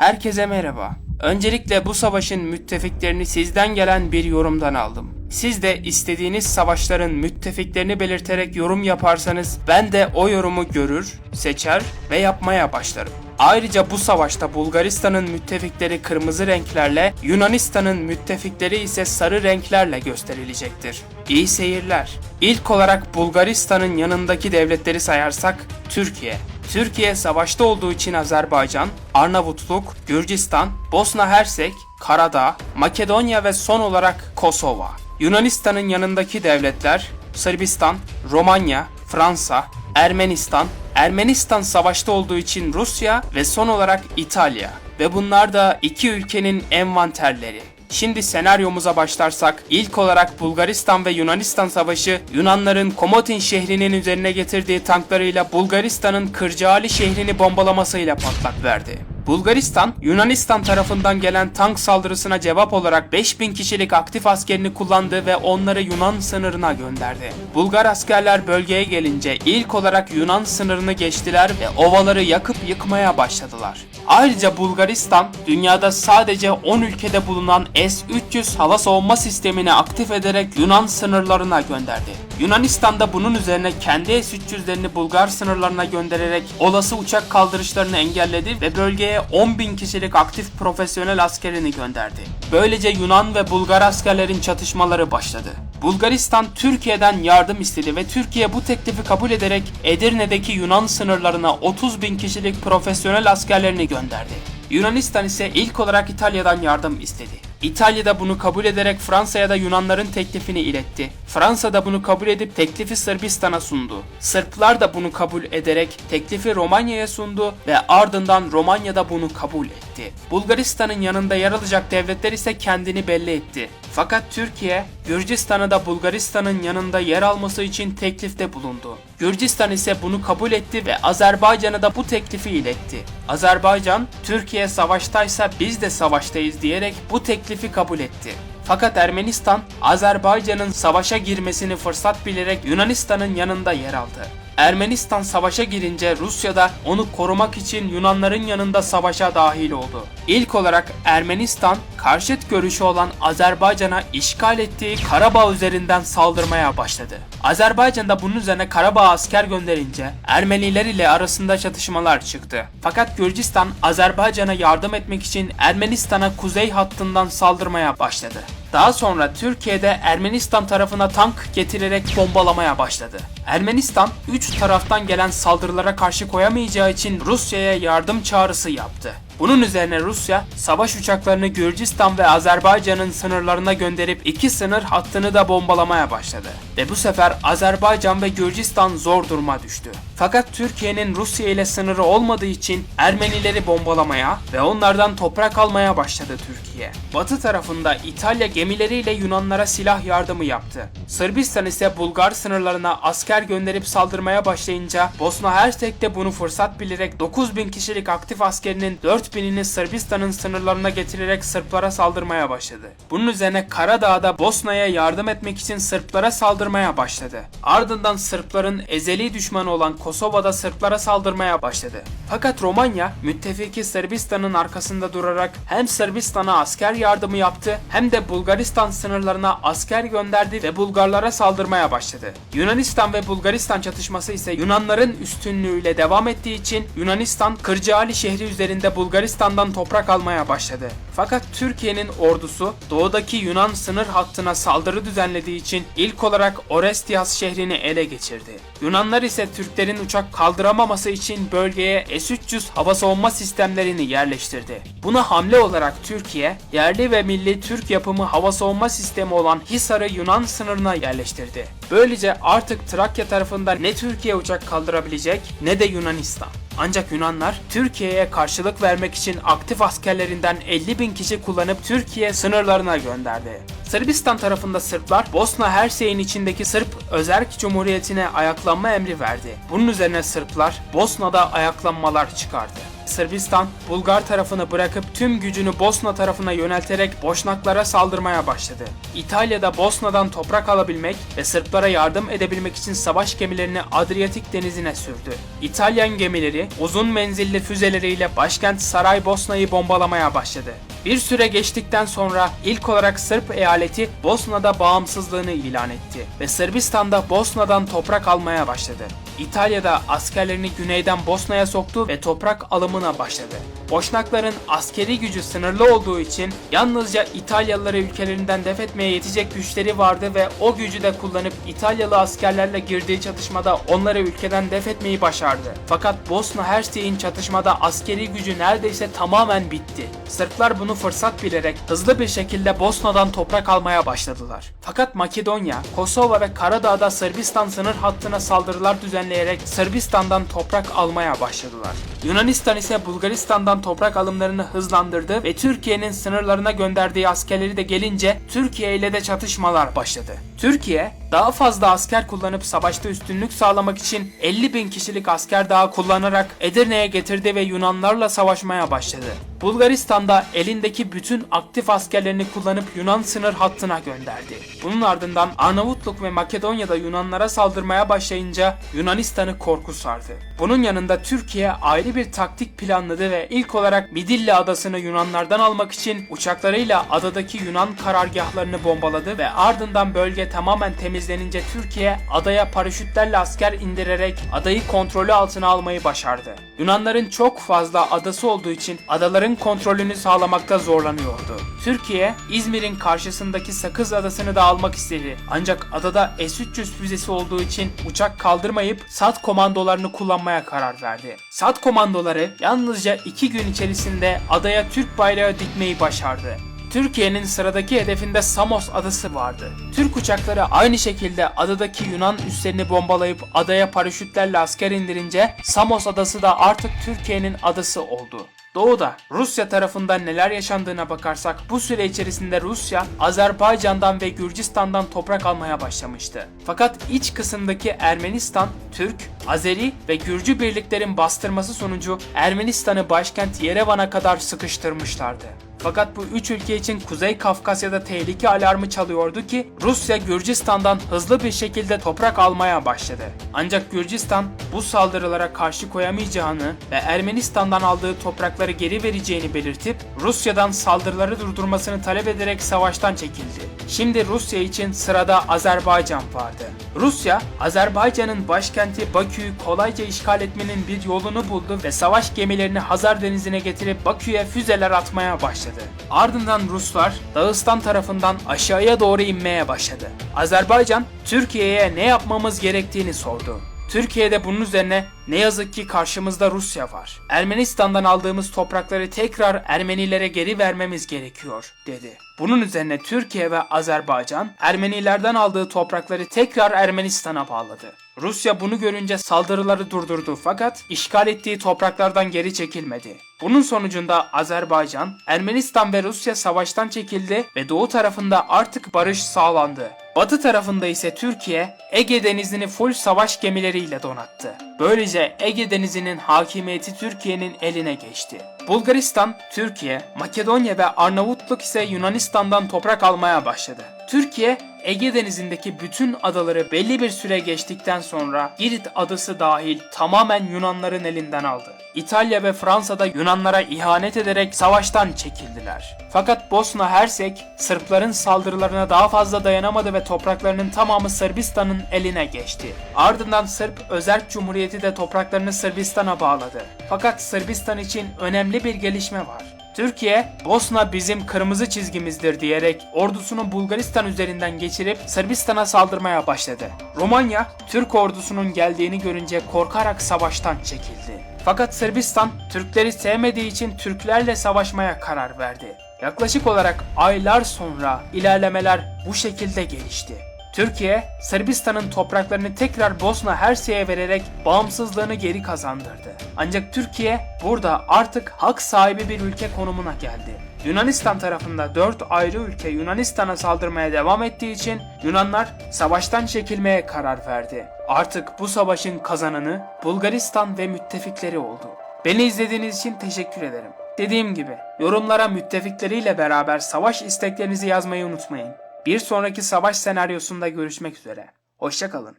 Herkese merhaba. Öncelikle bu savaşın müttefiklerini sizden gelen bir yorumdan aldım. Siz de istediğiniz savaşların müttefiklerini belirterek yorum yaparsanız ben de o yorumu görür, seçer ve yapmaya başlarım. Ayrıca bu savaşta Bulgaristan'ın müttefikleri kırmızı renklerle, Yunanistan'ın müttefikleri ise sarı renklerle gösterilecektir. İyi seyirler. İlk olarak Bulgaristan'ın yanındaki devletleri sayarsak Türkiye. Türkiye savaşta olduğu için Azerbaycan, Arnavutluk, Gürcistan, Bosna Hersek, Karadağ, Makedonya ve son olarak Kosova. Yunanistan'ın yanındaki devletler Sırbistan, Romanya, Fransa, Ermenistan, Ermenistan savaşta olduğu için Rusya ve son olarak İtalya. Ve bunlar da iki ülkenin envanterleri. Şimdi senaryomuza başlarsak ilk olarak Bulgaristan ve Yunanistan savaşı Yunanların Komotin şehrinin üzerine getirdiği tanklarıyla Bulgaristan'ın Kırcaali şehrini bombalamasıyla patlak verdi. Bulgaristan, Yunanistan tarafından gelen tank saldırısına cevap olarak 5000 kişilik aktif askerini kullandı ve onları Yunan sınırına gönderdi. Bulgar askerler bölgeye gelince ilk olarak Yunan sınırını geçtiler ve ovaları yakıp yıkmaya başladılar. Ayrıca Bulgaristan, dünyada sadece 10 ülkede bulunan S-300 hava savunma sistemini aktif ederek Yunan sınırlarına gönderdi. Yunanistan da bunun üzerine kendi S-300'lerini Bulgar sınırlarına göndererek olası uçak kaldırışlarını engelledi ve bölgeye 10 bin kişilik aktif profesyonel askerini gönderdi. Böylece Yunan ve Bulgar askerlerin çatışmaları başladı. Bulgaristan Türkiye'den yardım istedi ve Türkiye bu teklifi kabul ederek Edirne'deki Yunan sınırlarına 30 bin kişilik profesyonel askerlerini gönderdi. Yunanistan ise ilk olarak İtalya'dan yardım istedi. İtalya da bunu kabul ederek Fransa'ya da Yunanların teklifini iletti. Fransa da bunu kabul edip teklifi Sırbistan'a sundu. Sırplar da bunu kabul ederek teklifi Romanya'ya sundu ve ardından Romanya da bunu kabul etti. Bulgaristan'ın yanında yer alacak devletler ise kendini belli etti. Fakat Türkiye, Gürcistan'ı da Bulgaristan'ın yanında yer alması için teklifte bulundu. Gürcistan ise bunu kabul etti ve Azerbaycan'a da bu teklifi iletti. Azerbaycan, Türkiye savaştaysa biz de savaştayız diyerek bu teklifi kabul etti. Fakat Ermenistan, Azerbaycan'ın savaşa girmesini fırsat bilerek Yunanistan'ın yanında yer aldı. Ermenistan savaşa girince Rusya da onu korumak için Yunanların yanında savaşa dahil oldu. İlk olarak Ermenistan, karşıt görüşü olan Azerbaycan'a işgal ettiği Karabağ üzerinden saldırmaya başladı. Azerbaycan da bunun üzerine Karabağ'a asker gönderince Ermeniler ile arasında çatışmalar çıktı. Fakat Gürcistan Azerbaycan'a yardım etmek için Ermenistan'a kuzey hattından saldırmaya başladı. Daha sonra Türkiye'de Ermenistan tarafına tank getirerek bombalamaya başladı. Ermenistan 3 taraftan gelen saldırılara karşı koyamayacağı için Rusya'ya yardım çağrısı yaptı. Bunun üzerine Rusya savaş uçaklarını Gürcistan ve Azerbaycan'ın sınırlarına gönderip iki sınır hattını da bombalamaya başladı. Ve bu sefer Azerbaycan ve Gürcistan zor duruma düştü. Fakat Türkiye'nin Rusya ile sınırı olmadığı için Ermenileri bombalamaya ve onlardan toprak almaya başladı Türkiye. Batı tarafında İtalya gemileriyle Yunanlara silah yardımı yaptı. Sırbistan ise Bulgar sınırlarına asker gönderip saldırmaya başlayınca Bosna Hersek de bunu fırsat bilerek 9000 kişilik aktif askerinin 4000'ini Sırbistan'ın sınırlarına getirerek Sırplara saldırmaya başladı. Bunun üzerine Karadağ'da Bosna'ya yardım etmek için Sırplara saldırmaya başladı. Ardından Sırpların ezeli düşmanı olan Kosova'da Sırplara saldırmaya başladı. Fakat Romanya müttefiki Sırbistan'ın arkasında durarak hem Sırbistan'a asker yardımı yaptı hem de Bulgaristan sınırlarına asker gönderdi ve Bulgarlara saldırmaya başladı. Yunanistan ve Bulgaristan çatışması ise Yunanların üstünlüğüyle devam ettiği için Yunanistan Kırcaali şehri üzerinde Bulgaristan'dan toprak almaya başladı. Fakat Türkiye'nin ordusu doğudaki Yunan sınır hattına saldırı düzenlediği için ilk olarak Orestias şehrini ele geçirdi. Yunanlar ise Türklerin uçak kaldıramaması için bölgeye S-300 hava savunma sistemlerini yerleştirdi. Buna hamle olarak Türkiye, yerli ve milli Türk yapımı hava savunma sistemi olan Hisar'ı Yunan sınırına yerleştirdi. Böylece artık Trakya tarafında ne Türkiye uçak kaldırabilecek ne de Yunanistan. Ancak Yunanlar Türkiye'ye karşılık vermek için aktif askerlerinden 50 bin kişi kullanıp Türkiye sınırlarına gönderdi. Sırbistan tarafında Sırplar Bosna Hersek'in içindeki Sırp Özerk Cumhuriyeti'ne ayaklanma emri verdi. Bunun üzerine Sırplar Bosna'da ayaklanmalar çıkardı. Sırbistan, Bulgar tarafını bırakıp tüm gücünü Bosna tarafına yönelterek Boşnaklara saldırmaya başladı. İtalya da Bosna'dan toprak alabilmek ve Sırplara yardım edebilmek için savaş gemilerini Adriyatik denizine sürdü. İtalyan gemileri uzun menzilli füzeleriyle başkent Saraybosna'yı bombalamaya başladı. Bir süre geçtikten sonra ilk olarak Sırp eyaleti Bosna'da bağımsızlığını ilan etti ve Sırbistan'da Bosna'dan toprak almaya başladı. İtalya'da askerlerini güneyden Bosna'ya soktu ve toprak alımına başladı. Boşnakların askeri gücü sınırlı olduğu için yalnızca İtalyalıları ülkelerinden def etmeye yetecek güçleri vardı ve o gücü de kullanıp İtalyalı askerlerle girdiği çatışmada onları ülkeden def etmeyi başardı. Fakat Bosna Hersek'in çatışmada askeri gücü neredeyse tamamen bitti. Sırplar bunu fırsat bilerek hızlı bir şekilde Bosna'dan toprak almaya başladılar. Fakat Makedonya, Kosova ve Karadağ'da Sırbistan sınır hattına saldırılar düzenleyerek Sırbistan'dan toprak almaya başladılar. Yunanistan ise Bulgaristan'dan toprak alımlarını hızlandırdı ve Türkiye'nin sınırlarına gönderdiği askerleri de gelince Türkiye ile de çatışmalar başladı. Türkiye daha fazla asker kullanıp savaşta üstünlük sağlamak için 50 bin kişilik asker daha kullanarak Edirne'ye getirdi ve Yunanlarla savaşmaya başladı. Bulgaristan'da elindeki bütün aktif askerlerini kullanıp Yunan sınır hattına gönderdi. Bunun ardından Arnavutluk ve Makedonya'da Yunanlara saldırmaya başlayınca Yunanistan'ı korku sardı. Bunun yanında Türkiye ayrı bir taktik planladı ve ilk olarak Midilli adasını Yunanlardan almak için uçaklarıyla adadaki Yunan karargahlarını bombaladı ve ardından bölge tamamen temizlenince Türkiye adaya paraşütlerle asker indirerek adayı kontrolü altına almayı başardı. Yunanların çok fazla adası olduğu için adaların kontrolünü sağlamakta zorlanıyordu. Türkiye, İzmir'in karşısındaki Sakız Adası'nı da almak istedi. Ancak adada S-300 füzesi olduğu için uçak kaldırmayıp SAT komandolarını kullanmaya karar verdi. SAT komandoları yalnızca iki gün içerisinde adaya Türk bayrağı dikmeyi başardı. Türkiye'nin sıradaki hedefinde Samos adası vardı. Türk uçakları aynı şekilde adadaki Yunan üslerini bombalayıp adaya paraşütlerle asker indirince Samos adası da artık Türkiye'nin adası oldu. Doğuda Rusya tarafından neler yaşandığına bakarsak bu süre içerisinde Rusya Azerbaycan'dan ve Gürcistan'dan toprak almaya başlamıştı. Fakat iç kısımdaki Ermenistan, Türk, Azeri ve Gürcü birliklerin bastırması sonucu Ermenistan'ı başkent Yerevan'a kadar sıkıştırmışlardı. Fakat bu üç ülke için Kuzey Kafkasya'da tehlike alarmı çalıyordu ki Rusya Gürcistan'dan hızlı bir şekilde toprak almaya başladı. Ancak Gürcistan bu saldırılara karşı koyamayacağını ve Ermenistan'dan aldığı toprakları geri vereceğini belirtip Rusya'dan saldırıları durdurmasını talep ederek savaştan çekildi. Şimdi Rusya için sırada Azerbaycan vardı. Rusya, Azerbaycan'ın başkenti Bakü'yü kolayca işgal etmenin bir yolunu buldu ve savaş gemilerini Hazar Denizi'ne getirip Bakü'ye füzeler atmaya başladı. Ardından Ruslar Dağıstan tarafından aşağıya doğru inmeye başladı. Azerbaycan, Türkiye'ye ne yapmamız gerektiğini sordu. Türkiye de bunun üzerine ne yazık ki karşımızda Rusya var. Ermenistan'dan aldığımız toprakları tekrar Ermenilere geri vermemiz gerekiyor dedi. Bunun üzerine Türkiye ve Azerbaycan Ermenilerden aldığı toprakları tekrar Ermenistan'a bağladı. Rusya bunu görünce saldırıları durdurdu fakat işgal ettiği topraklardan geri çekilmedi. Bunun sonucunda Azerbaycan, Ermenistan ve Rusya savaştan çekildi ve doğu tarafında artık barış sağlandı. Batı tarafında ise Türkiye, Ege Denizi'ni full savaş gemileriyle donattı. Böylece Ege Denizi'nin hakimiyeti Türkiye'nin eline geçti. Bulgaristan, Türkiye, Makedonya ve Arnavutluk ise Yunanistan'dan toprak almaya başladı. Türkiye, Ege Denizi'ndeki bütün adaları belli bir süre geçtikten sonra Girit adası dahil tamamen Yunanların elinden aldı. İtalya ve Fransa'da Yunanlara ihanet ederek savaştan çekildiler. Fakat Bosna Hersek Sırpların saldırılarına daha fazla dayanamadı ve topraklarının tamamı Sırbistan'ın eline geçti. Ardından Sırp Özerk Cumhuriyeti de topraklarını Sırbistan'a bağladı. Fakat Sırbistan için önemli bir gelişme var. Türkiye, Bosna bizim kırmızı çizgimizdir diyerek ordusunu Bulgaristan üzerinden geçirip Sırbistan'a saldırmaya başladı. Romanya, Türk ordusunun geldiğini görünce korkarak savaştan çekildi. Fakat Sırbistan, Türkleri sevmediği için Türklerle savaşmaya karar verdi. Yaklaşık olarak aylar sonra ilerlemeler bu şekilde gelişti. Türkiye, Sırbistan'ın topraklarını tekrar Bosna Hersek'e vererek bağımsızlığını geri kazandırdı. Ancak Türkiye burada artık hak sahibi bir ülke konumuna geldi. Yunanistan tarafında 4 ayrı ülke Yunanistan'a saldırmaya devam ettiği için Yunanlar savaştan çekilmeye karar verdi. Artık bu savaşın kazananı Bulgaristan ve müttefikleri oldu. Beni izlediğiniz için teşekkür ederim. Dediğim gibi yorumlara müttefikleriyle beraber savaş isteklerinizi yazmayı unutmayın. Bir sonraki savaş senaryosunda görüşmek üzere. Hoşçakalın.